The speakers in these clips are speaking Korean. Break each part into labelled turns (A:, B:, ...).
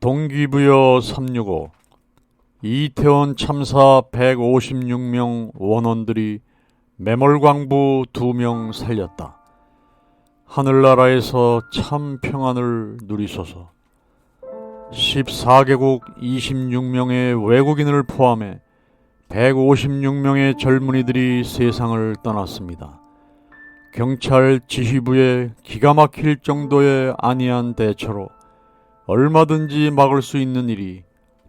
A: 동기부여 365 이태원 참사 156명 원원들이 매몰광부 2명 살렸다. 하늘나라에서 참 평안을 누리소서. 14개국 26명의 외국인을 포함해 156명의 젊은이들이 세상을 떠났습니다. 경찰 지휘부의 기가 막힐 정도의 안이한 대처로 얼마든지 막을 수 있는 일이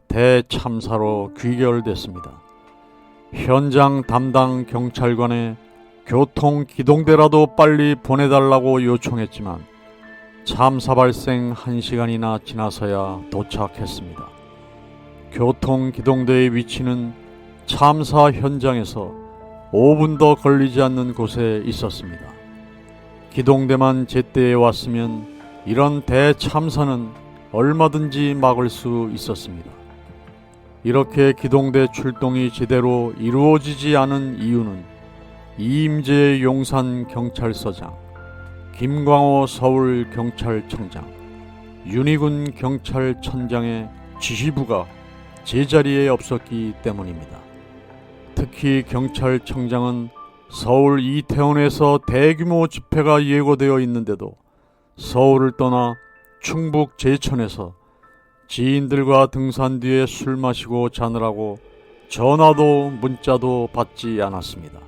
A: 대참사로 귀결됐습니다. 현장 담당 경찰관에 교통 기동대라도 빨리 보내달라고 요청했지만 참사 발생 1시간이나 지나서야 도착했습니다. 교통 기동대의 위치는 참사 현장에서 5분도 걸리지 않는 곳에 있었습니다. 기동대만 제때에 왔으면 이런 대참사는 얼마든지 막을 수 있었습니다. 이렇게 기동대 출동이 제대로 이루어지지 않은 이유는 이임재 용산 경찰서장, 김광호 서울 경찰청장, 윤희군 경찰청장의 지휘부가 제자리에 없었기 때문입니다. 특히 경찰청장은 서울 이태원에서 대규모 집회가 예고되어 있는데도 서울을 떠나 충북 제천에서 지인들과 등산 뒤에 술 마시고 자느라고 전화도 문자도 받지 않았습니다.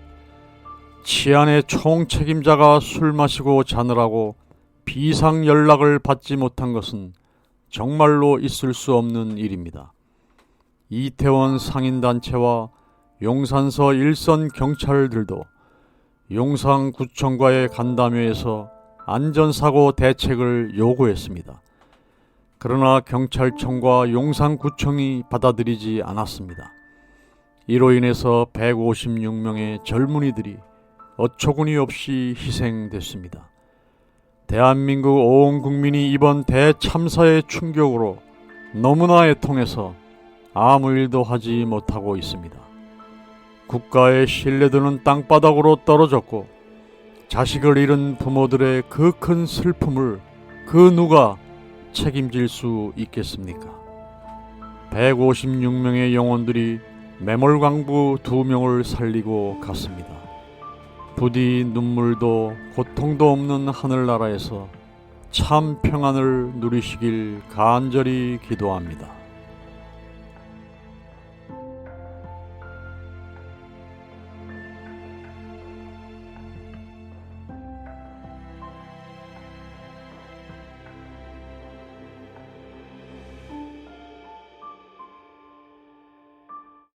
A: 치안의 총 책임자가 술 마시고 자느라고 비상 연락을 받지 못한 것은 정말로 있을 수 없는 일입니다. 이태원 상인단체와 용산서 일선 경찰들도 용산구청과의 간담회에서 안전사고 대책을 요구했습니다. 그러나 경찰청과 용산구청이 받아들이지 않았습니다. 이로 인해서 156명의 젊은이들이 어처구니 없이 희생됐습니다. 대한민국 온 국민이 이번 대참사의 충격으로 너무나 애통해서 아무 일도 하지 못하고 있습니다. 국가의 신뢰도는 땅바닥으로 떨어졌고 자식을 잃은 부모들의 그 큰 슬픔을 그 누가 책임질 수 있겠습니까? 156명의 영혼들이 매몰광부 두 명을 살리고 갔습니다. 부디 눈물도 고통도 없는 하늘나라에서 참 평안을 누리시길 간절히 기도합니다.